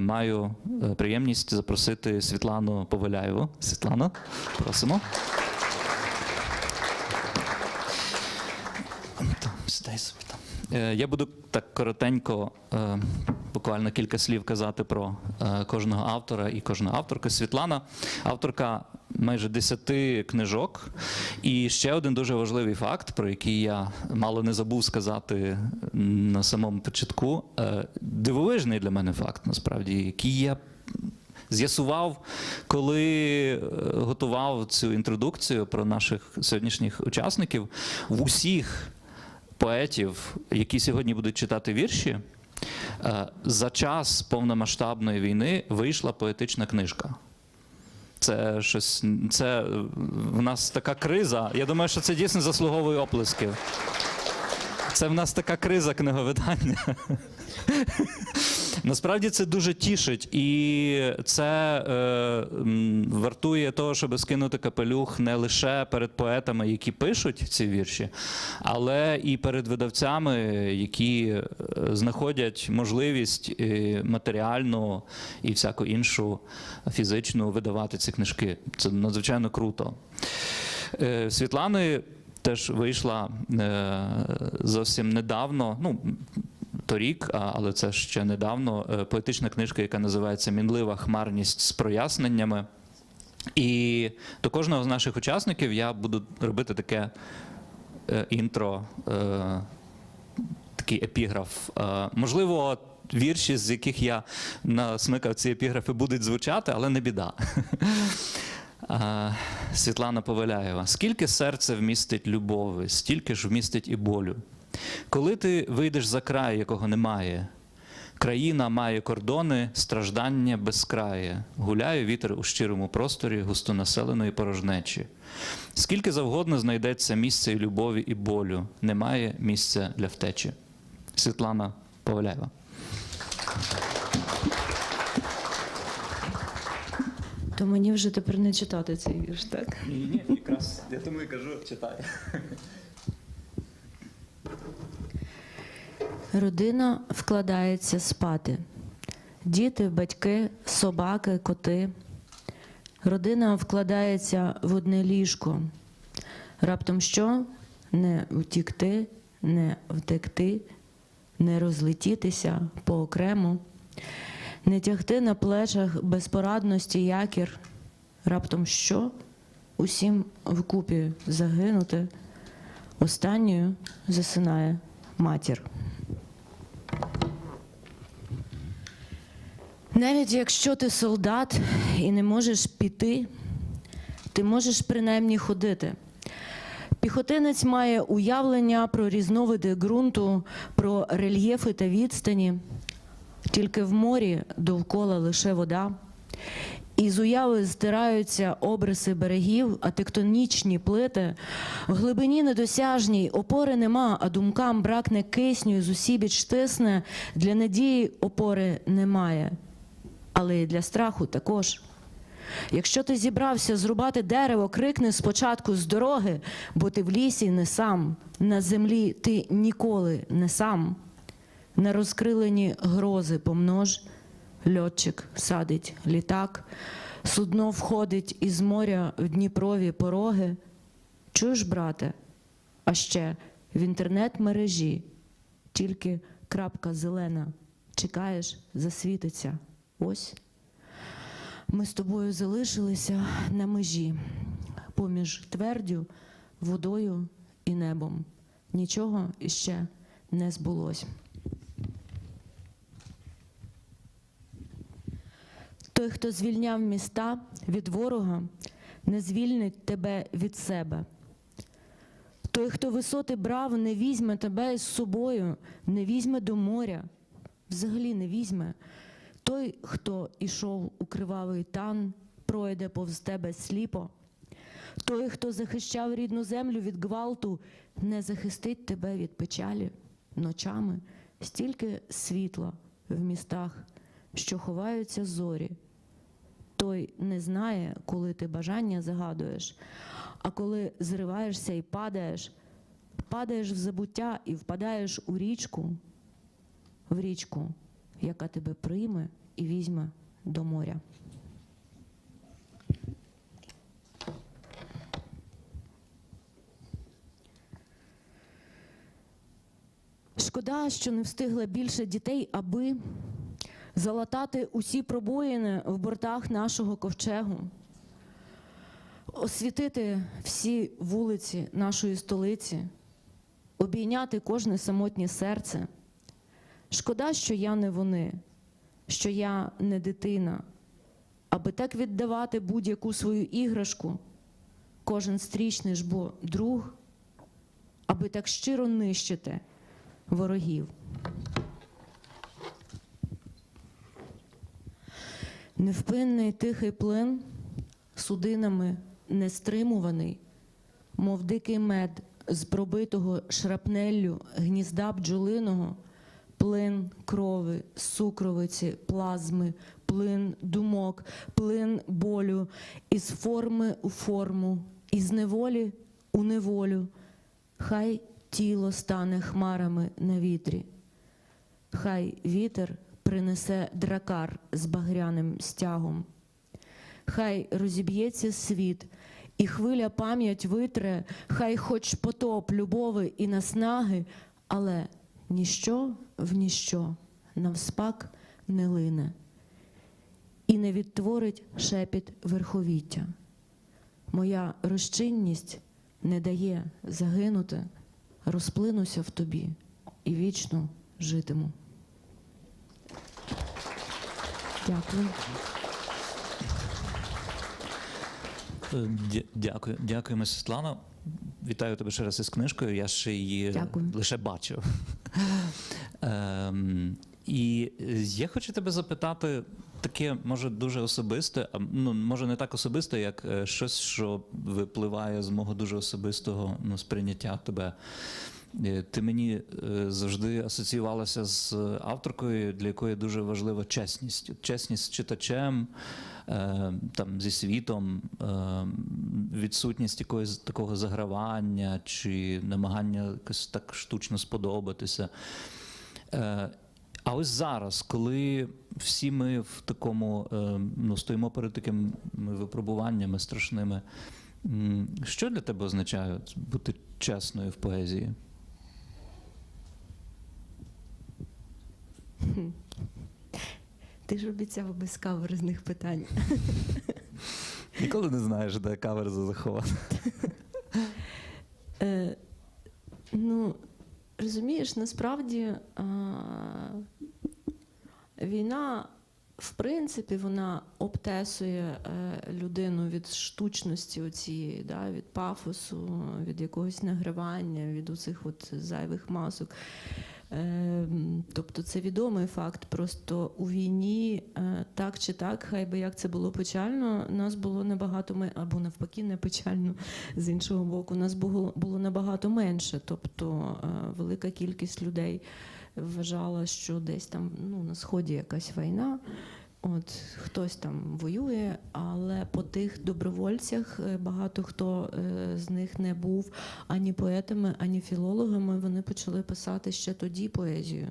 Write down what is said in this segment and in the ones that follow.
Маю е, приємність запросити Світлану Поваляєву. Світлана, просимо. Е, Я буду так коротенько, е, буквально кілька слів казати про е, кожного автора і кожну авторку. Світлана, авторка майже 10 книжок. І ще один дуже важливий факт, про який я мало не забув сказати на самому початку. Е, Дивовижний для мене факт, насправді, який я з'ясував, коли е, готував цю інтродукцію про наших сьогоднішніх учасників. В усіх поетів, які сьогодні будуть читати вірші, за час повномасштабної війни вийшла поетична книжка. Це щось, це е, в нас така криза. Я думаю, що це дійсно заслуговує оплесків. Це в нас така криза книговидання. Насправді це дуже тішить, і це е, вартує того, щоб скинути капелюх не лише перед поетами, які пишуть ці вірші, але і перед видавцями, які е, знаходять можливість е, матеріальну і всяку іншу фізичну видавати ці книжки. Це надзвичайно круто. Е, Світлани теж вийшла е, зовсім недавно. Ну, торік, але це ще недавно. е, Поетична книжка, яка називається Мінлива хмарність з проясненнями. І до кожного з наших учасників я буду робити таке е, інтро, е, такий епіграф. Можливо, вірші, з яких я насмикав ці епіграфи, будуть звучати, але не біда. Світлана Поваляєва. Скільки серце вмістить любови, стільки ж вмістить і болю. Коли ти вийдеш за край, якого немає, країна має кордони, страждання безкрає, гуляє вітер у щирому просторі густонаселеної порожнечі. Скільки завгодно знайдеться місця і любові, і болю, немає місця для втечі. Світлана Поваляєва. То мені вже тепер не читати цей вірш, так? Ні, ні, якраз я тому і кажу, читай. Родина вкладається спати. Діти, батьки, собаки, коти. Родина вкладається в одне ліжко. Раптом що? Не втікти, не втекти, не розлетітися поокремо, не тягти на плечах безпорадності якір. Раптом що? Усім вкупі загинути. Останньою засинає матір. Навіть якщо ти солдат і не можеш піти, ти можеш принаймні ходити. Піхотинець має уявлення про різновиди ґрунту, про рельєфи та відстані. Тільки в морі довкола лише вода. І з уяви стираються обриси берегів, а тектонічні плити в глибині недосяжній опори нема, а думкам бракне кисню і зусібіч тисне. Для надії опори немає, але і для страху також. Якщо ти зібрався зрубати дерево, крикни спочатку з дороги, бо ти в лісі не сам, на землі ти ніколи не сам. На розкрилені грози помнож, льотчик садить літак, судно входить із моря в Дніпрові пороги. Чуєш, брате? А ще в інтернет-мережі тільки крапка зелена. Чекаєш, засвітиться. Ось. Ми з тобою залишилися на межі поміж твердю, водою і небом. Нічого іще не збулось. Той, хто звільняв міста від ворога, не звільнить тебе від себе. Той, хто висоти брав, не візьме тебе із собою, не візьме до моря, взагалі не візьме. Той, хто ішов у кривавий тан, пройде повз тебе сліпо. Той, хто захищав рідну землю від гвалту, не захистить тебе від печалі ночами. Стільки світла в містах, що ховаються зорі. Той не знає, коли ти бажання загадуєш, а коли зриваєшся і падаєш, падаєш в забуття і впадаєш у річку, в річку, яка тебе прийме і візьме до моря. Шкода, що не встигла більше дітей, аби залатати усі пробоїни в бортах нашого ковчегу, освітити всі вулиці нашої столиці, обійняти кожне самотнє серце. Шкода, що я не вони, що я не дитина, аби так віддавати будь-яку свою іграшку, кожен стрічний ж бо друг, аби так щиро нищити ворогів. Невпинний тихий плин, судинами нестримуваний, мов дикий мед з пробитого шрапнеллю гнізда бджолиного, плин крови, сукровиці, плазми, плин думок, плин болю, із форми у форму, із неволі у неволю. Хай тіло стане хмарами на вітрі. Хай вітер принесе дракар з багряним стягом. Хай розіб'ється світ, і хвиля пам'ять витре, хай хоч потоп любови і наснаги, але ніщо в ніщо навспак не лине і не відтворить шепіт верховіття. Моя розчинність не дає загинути, розплинуся в тобі і вічно житиму. Дякую. Е, Дякую, дякуємо, Світлано. Вітаю тебе ще раз із книжкою. Я ще її Дякую. лише бачив. Ем, і я хочу тебе запитати таке, може, дуже особисте, а, ну, може, не так особисте, як е, щось, що випливає з мого дуже особистого ну, сприйняття тебе. Е, Ти мені е, завжди асоціювалася з авторкою, для якої дуже важлива чесність. Чесність з читачем, е, там, зі світом, е, відсутність якогось такого загравання чи намагання якось так штучно сподобатися. Е, А ось зараз, коли всі ми в такому е, ну, стоїмо перед такими випробуваннями страшними, що для тебе означає бути чесною в поезії? Ти ж обіцяв без каверзних питань. Ніколи не знаєш, де кавер захована. Е, ну, розумієш, насправді а, війна, в принципі, вона обтесує е, людину від штучності оцієї, да, від пафосу, від якогось награвання, від оцих от зайвих масок. Е, Тобто це відомий факт. Просто у війні, е, так чи так, хай би як це було печально, нас було набагато ми або навпаки, не печально з іншого боку, нас було, було набагато менше. Тобто е, велика кількість людей вважала, що десь там ну, на сході якась війна. От хтось там воює, але по тих добровольцях е, багато хто е, з них не був ані поетами, ані філологами. Вони почали писати ще тоді поезію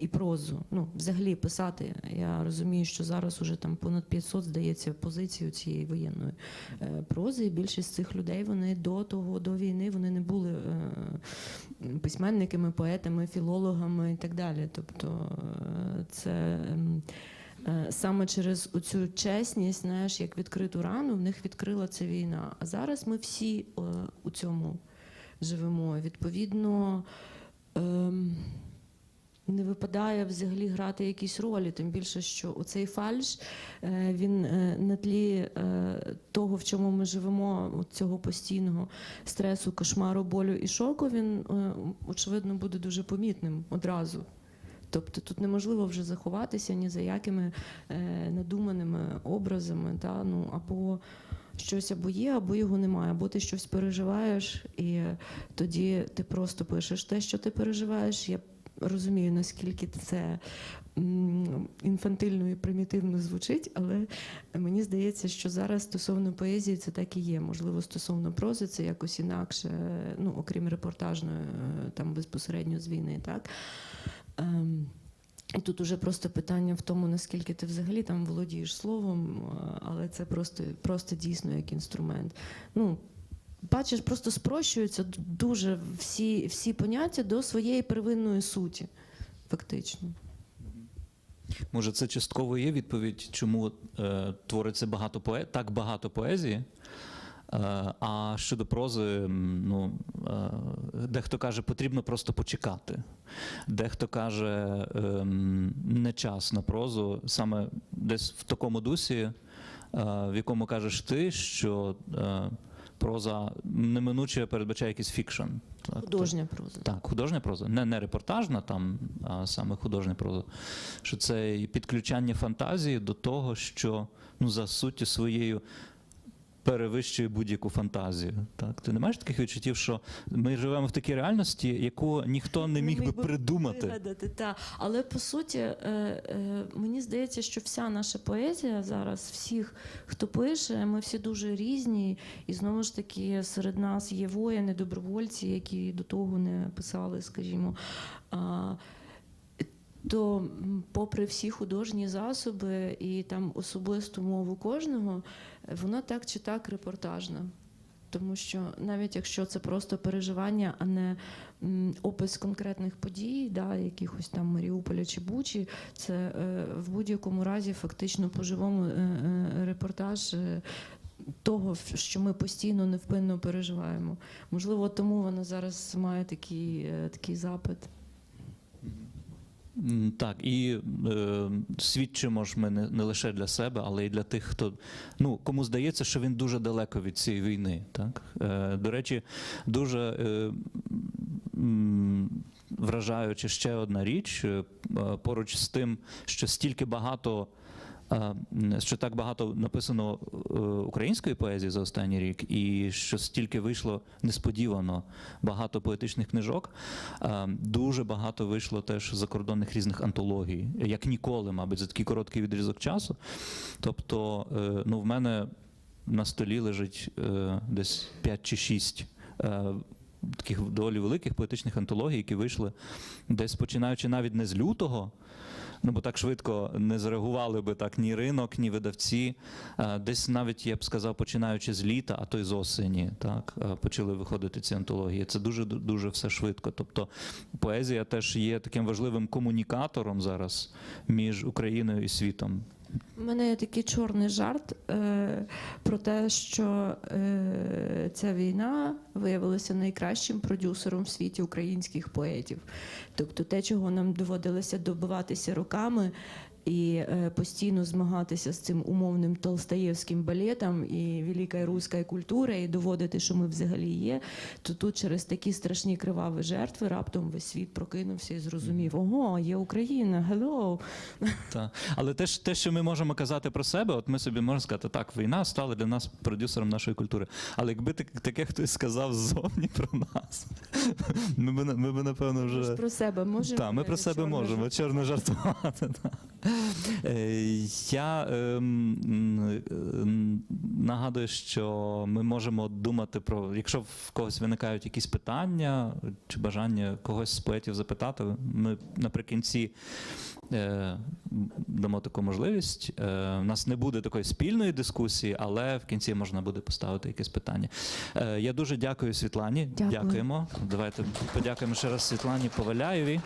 і прозу. Ну, взагалі писати. Я розумію, що зараз уже там понад 500, здається, позицій цієї воєнної е, прози. І більшість цих людей вони до того, до війни вони не були е, письменниками, поетами, філологами і так далі. Тобто е, це. ем, е, Саме через цю чесність, знаєш, як відкриту рану, в них відкрила ця війна. А зараз ми всі е, у цьому живемо. Відповідно, ем, не випадає взагалі грати якісь ролі, тим більше, що оцей фальш е, він е, на тлі е, того, в чому ми живемо, цього постійного стресу, кошмару, болю і шоку, він очевидно буде дуже помітним одразу. Тобто тут неможливо вже заховатися ні за якими надуманими образами, та, ну, або щось або є, або його немає, або ти щось переживаєш, і тоді ти просто пишеш те, що ти переживаєш. Я розумію, наскільки це інфантильно і примітивно звучить, але мені здається, що зараз стосовно поезії це так і є. Можливо, стосовно прози це якось інакше, ну, окрім репортажної, е, там безпосередньо з війни, так. Ем, І тут уже просто питання в тому, наскільки ти взагалі там володієш словом, але це просто, просто дійсно як інструмент. Ну, бачиш, просто спрощуються дуже всі, всі поняття до своєї первинної суті, фактично. Може, це частково є відповідь, чому е, твориться багато пое... так багато поезії. Е, а щодо прози, ну, е, дехто каже, потрібно просто почекати. Дехто каже, ем, не час на прозу, саме десь в такому дусі, е, в якому кажеш ти, що е, проза неминуче передбачає якийсь фікшн. Так, Художня проза. так, художня проза, не, не репортажна, там, а саме художня проза. Що це підключання фантазії до того, що ну, за суттю своєю перевищує будь-яку фантазію. Так? Ти не маєш таких відчуттів, що ми живемо в такій реальності, яку ніхто не міг би придумати. Вигадати, та. Але по суті, е, е, мені здається, що вся наша поезія зараз, всіх, хто пише, ми всі дуже різні. І знову ж таки, серед нас є воїни, добровольці, які до того не писали, скажімо. То, попри всі художні засоби і там особисту мову кожного, вона так чи так репортажна. Тому що навіть якщо це просто переживання, а не опис конкретних подій, да, якихось там Маріуполя чи Бучі, це е, в будь-якому разі фактично по-живому е, е, репортаж. того, що ми постійно невпинно переживаємо. Можливо, тому вона зараз має такий, такий запит. Так, і е, свідчимо ж ми не, не лише для себе, але й для тих, хто ну кому здається, що він дуже далеко від цієї війни. Так е, до речі, дуже е, м, вражаюча ще одна річ е, поруч з тим, що стільки багато. Що так багато написано е, української поезії за останній рік, і що стільки вийшло несподівано багато поетичних книжок. Дуже багато вийшло теж закордонних різних антологій, як ніколи, мабуть, за такий короткий відрізок часу. Тобто, е, ну, в мене на столі лежить е, десь 5 чи 6 таких доволі великих поетичних антологій, які вийшли десь починаючи навіть не з лютого. Ну, бо так швидко не зреагували би так ні ринок, ні видавці. Е, Десь навіть я б сказав, починаючи з літа, а то й з осені, так е, почали виходити ці антології. Це дуже дуже все швидко. Тобто поезія теж є таким важливим комунікатором зараз між Україною і світом. У мене є такий чорний жарт е, про те, що е, ця війна виявилася найкращим продюсером в світі українських поетів. Тобто те, чого нам доводилося добиватися роками. І е, постійно змагатися з цим умовним толстаєвським балетом і великою руською культурою, і доводити, що ми взагалі є. То тут через такі страшні криваві жертви раптом весь світ прокинувся і зрозумів: ого, є Україна, hello! Та. Але те, те, що ми можемо казати про себе, от ми собі можемо сказати, так, війна стала для нас продюсером нашої культури. Але якби таке хтось сказав ззовні про нас, ми б, ми б напевно Ми ж вже. про себе можемо. Так, ми про себе можемо чорно жартувати. Е, Я ем, нагадую, що ми можемо думати про, якщо в когось виникають якісь питання чи бажання когось з поетів запитати, ми наприкінці е, дамо таку можливість. Е, У нас не буде такої спільної дискусії, але в кінці можна буде поставити якесь питання. Е, Я дуже дякую Світлані. Дякую. Дякуємо. Давайте подякуємо ще раз Світлані Поваляєвій.